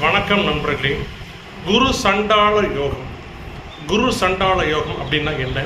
வணக்கம் நண்பர்களே. குரு சண்டாள யோகம். குரு சண்டாள யோகம் அப்படின்னா என்ன?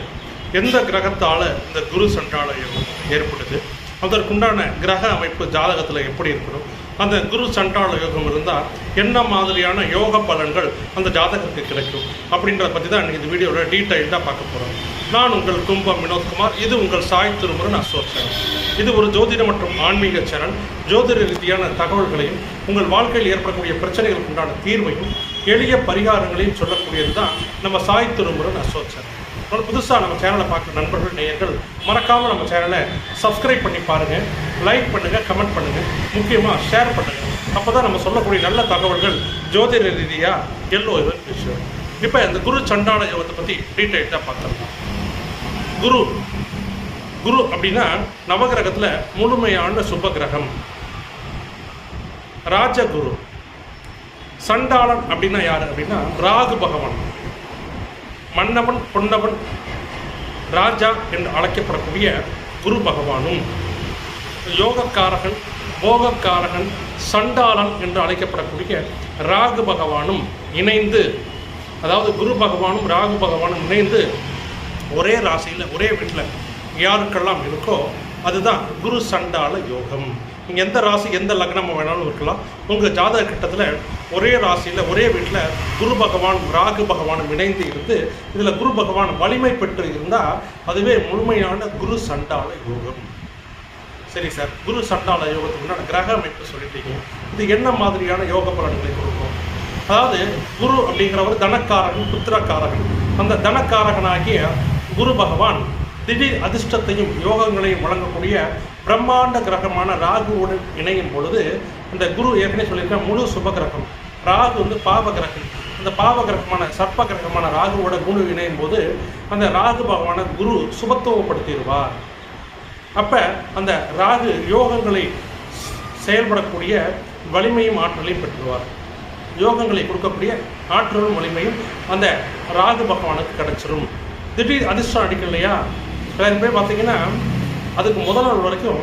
எந்த கிரகத்தால் இந்த குரு சண்டாள யோகம் ஏற்படுது? அதற்குண்டான கிரக அமைப்பு ஜாதகத்தில் எப்படி இருக்கணும்? அந்த குரு சண்டாள யோகம் இருந்தால் என்ன மாதிரியான யோக பலன்கள் அந்த ஜாதகத்துக்கு கிடைக்கும்? அப்படின்றத பற்றி தான் இன்னைக்கு இந்த வீடியோவில் டீட்டெயில்டாக பார்க்க போகிறோம் நான் உங்கள் கும்பம் வினோத்குமார். இது உங்கள் சாய் திருமுருகன் அசோக் சேனல். இது ஒரு ஜோதிட மற்றும் ஆன்மீக சேனல். ஜோதிட ரீதியான தகவல்களையும் உங்கள் வாழ்க்கையில் ஏற்படக்கூடிய பிரச்சனைகளுக்கு உண்டான தீர்வையும் எளிய பரிகாரங்களையும் சொல்லக்கூடியது தான் நம்ம சாய் திருமுருகன் அசோக் சேனல். அதனால் புதுசாக நம்ம சேனலை பார்க்குற நண்பர்கள் நேயர்கள் மறக்காமல் நம்ம சேனலை சப்ஸ்கிரைப் பண்ணி பாருங்கள் லைக் பண்ணுங்கள் கமெண்ட் பண்ணுங்கள் முக்கியமாக ஷேர் பண்ணுங்கள் அப்போ தான் நம்ம சொல்லக்கூடிய நல்ல தகவல்கள் ஜோதிட ரீதியாக எல்லோ விஷயம் இப்போ இந்த குரு சண்டான யோகத்தை பற்றி ரீட்டைட்டாக பார்த்துருக்கோம் குரு குரு அப்படின்னா நவகிரகத்தில் முழுமையான சுப கிரகம் ராஜகுரு. சண்டாளன் அப்படின்னா யார் அப்படின்னா ராகு பகவான். மன்னவன் பொன்னவன் ராஜா என்று அழைக்கப்படக்கூடிய குரு பகவானும் யோகக்காரகன் போகக்காரகன் சண்டாளன் என்று அழைக்கப்படக்கூடிய ராகு பகவானும் இணைந்து அதாவது குரு பகவானும் ராகு பகவானும் இணைந்து ஒரே ராசியில் ஒரே வீட்டில் யாருக்கெல்லாம் இருக்கோ அதுதான் குரு சண்டால யோகம். நீங்கள் எந்த ராசி எந்த லக்னம் வேணாலும் இருக்கலாம். உங்கள் ஜாதக கட்டத்தில் ஒரே ராசியில் ஒரே வீட்டில் குரு பகவான் ராகு பகவானும் இணைந்து இருந்து இதில் குரு பகவான் வலிமை பெற்று இருந்தால் அதுவே முழுமையான குரு சண்டால யோகம். சரி சார் குரு சண்டால யோகத்துக்கு முன்னாடி கிரக அமைப்பு சொல்லிட்டீங்க. இது என்ன மாதிரியான யோக பலன்களை கொடுக்கும்? அதாவது குரு அப்படிங்கிறவர் தனக்காரகன் புத்திரக்காரகன். அந்த தனக்காரகனாகிய குரு பகவான் திடீர் அதிர்ஷ்டத்தையும் யோகங்களையும் வழங்கக்கூடிய பிரம்மாண்ட கிரகமான ராகுவுடன் இணையும் பொழுது இந்த குரு ஏற்கனவே சொல்லியிருக்க முழு சுப கிரகம் ராகு வந்து பாவ கிரகம் அந்த பாவ கிரகமான சர்ப்ப கிரகமான ராகுவோட குரு இணையும் போது அந்த ராகு பகவான குரு சுபத்துவப்படுத்திடுவார். அப்போ அந்த ராகு யோகங்களை செயல்படக்கூடிய வலிமையும் ஆற்றலையும் பெற்றுவார். யோகங்களை கொடுக்கக்கூடிய ஆற்றலும் வலிமையும் அந்த ராகு பகவானுக்கு கிடைச்சிரும். திடீர் அதிர்ஷ்டம் அடிக்கும் இல்லையா? சில பேர் பார்த்தீங்கன்னா அதுக்கு முதல் நாள் வரைக்கும்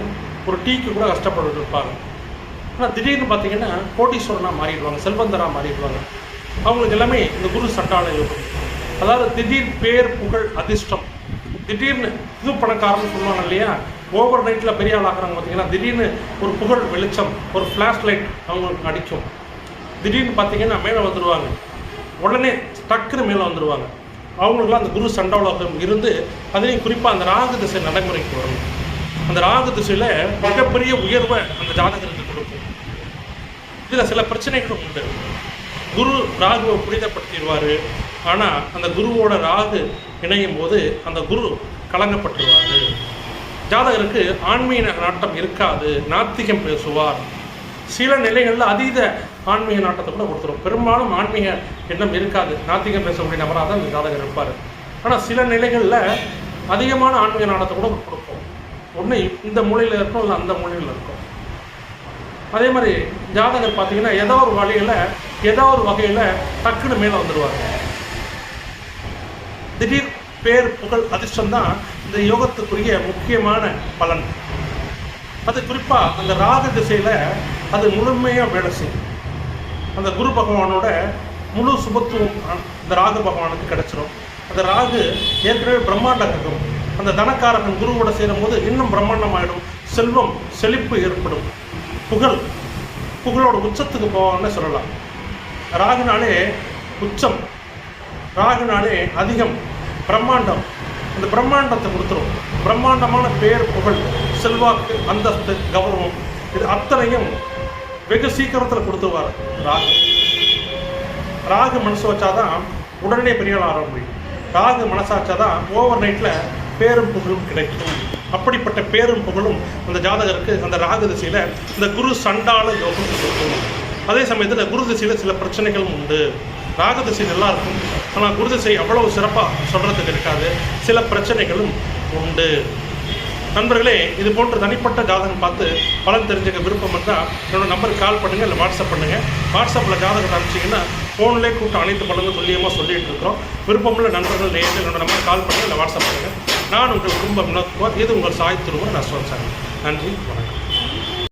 ஒரு டீக்கு கூட கஷ்டப்பட்டு இருப்பாங்க. ஆனால் திடீர்னு பார்த்தீங்கன்னா கோட்டீஸ்வரனாக மாறிடுவாங்க செல்வந்தராக மாறிடுவாங்க. அவங்களுக்கு எல்லாமே இந்த குரு சட்டாள யோகம் அதாவது திடீர் பேர் புகழ் அதிர்ஷ்டம். திடீர்னு இது பணக்காரன்னு சொல்லுவாங்க இல்லையா? ஓவர் நைட்டில் பெரிய ஆள் ஆகிறாங்க பார்த்தீங்கன்னா திடீர்னு ஒரு புகழ் வெளிச்சம் ஒரு ஃப்ளாஷ் லைட் அவங்களுக்கு அடிக்கும். திடீர்னு பார்த்தீங்கன்னா மேலே வந்துடுவாங்க உடனே டக்குன்னு மேலே வந்துடுவாங்க அவங்களுக்குலாம் அந்த குரு சண்டாவளம் இருந்து அதுலேயும் குறிப்பாக அந்த ராகு திசை நடைமுறைக்கு வரும். அந்த ராகு திசையில் மிகப்பெரிய உயர்வை அந்த ஜாதகருக்கு இதில் சில பிரச்சனைகளும் உண்டு. குரு ராகுவை புனிதப்படுத்திடுவார். ஆனால் அந்த குருவோட ராகு இணையும் போது அந்த குரு கலங்கப்பட்டுருவார். ஜாதகருக்கு ஆன்மீக நாட்டம் இருக்காது. நாத்திகம் பேசுவார். சில நிலைகளில் அதீத ஆன்மீக நாட்டத்தை கூட கொடுத்துரும். பெரும்பாலும் ஆன்மீக எண்ணம் இருக்காது. நாத்திகம் பேசக்கூடிய நபராக தான் இந்த ஜாதகர் இருப்பார். ஆனால் சில நிலைகளில் அதிகமான ஆன்மீக நாட்டத்தை கூட கொடுப்போம். ஒன்று இந்த மூலையில் இருக்கும் இல்லை அந்த மூலையில் இருக்கும் அதே மாதிரி ஜாதகர் பார்த்தீங்கன்னா ஏதோ ஒரு வழியில் ஏதோ ஒரு வகையில் டக்குன்னு மேலே வந்துடுவார் திடீர் பேர் புகழ் அதிர்ஷ்டம் தான் இந்த யோகத்துக்குரிய முக்கியமான பலன். அது குறிப்பாக அந்த ராக திசையில் அது முழுமையாக வேலை செய்யும். அந்த குரு பகவானோட முழு சுபத்துவம் இந்த ராகு பகவானுக்கு கிடைச்சிரும். அந்த ராகு ஏற்கனவே பிரம்மாண்டம் இருக்கும் அந்த தனக்காரகன் குருவோட சேரும் போது இன்னும் பிரம்மாண்டமாயிடும். செல்வம் செழிப்பு ஏற்படும். புகழ் புகழோட உச்சத்துக்கு போவான்னு சொல்லலாம். ராகுனாலே உச்சம் ராகுனாலே அதிகம் பிரம்மாண்டம். அந்த பிரம்மாண்டத்தை கொடுத்துரும். பிரம்மாண்டமான பேர் புகழ் செல்வாக்கு அந்தஸ்து கௌரவம் இது அத்தனையும் வெகு சீக்கிரத்தில் கொடுத்துருவார் ராகு. ராகு மனசு வச்சாதான் உடனே பெரிய ஆள் ஆக முடியும் ராகு மனசாச்சாதான் ஓவர் நைட்டில் பேரும் புகழும் கிடைக்கும். அப்படிப்பட்ட பேரும் புகழும் அந்த ஜாதகருக்கு அந்த ராகு திசையில் இந்த குரு சண்டால யோகம் கொடுக்கும். அதே சமயத்தில் குரு திசையில் சில பிரச்சனைகளும் உண்டு. ராகு திசை நல்லா இருக்கும். ஆனால் குரு திசை அவ்வளவு சிறப்பாக சொல்கிறதுக்கு இருக்காது. சில பிரச்சனைகளும் உண்டு. நண்பர்களே இது போன்ற தனிப்பட்ட ஜாதகம் பார்த்து பலன் தெரிஞ்சுக்க விருப்பம் இருந்தால் என்னோடய நம்பருக்கு கால் பண்ணுங்கள் இல்லை வாட்ஸ்அப் பண்ணுங்கள் வாட்ஸ்அப்பில் ஜாதகம் அனுப்பிச்சிங்கன்னா ஃபோன்லேயே கூப்பிட்டு அனைத்து பலனும் துல்லியமாக சொல்லிகிட்டு இருக்கிறோம். விருப்பமுள்ள நண்பர்கள் நேரில் என்னோட நம்பருக்கு கால் பண்ணுங்கள் இல்லை வாட்ஸ்அப் பண்ணுங்கள் நான் உங்கள் குடும்பம் வினோத்குமார் இது உங்கள் சாய் திருவன் அஸ்வன் சார் நன்றி வணக்கம்.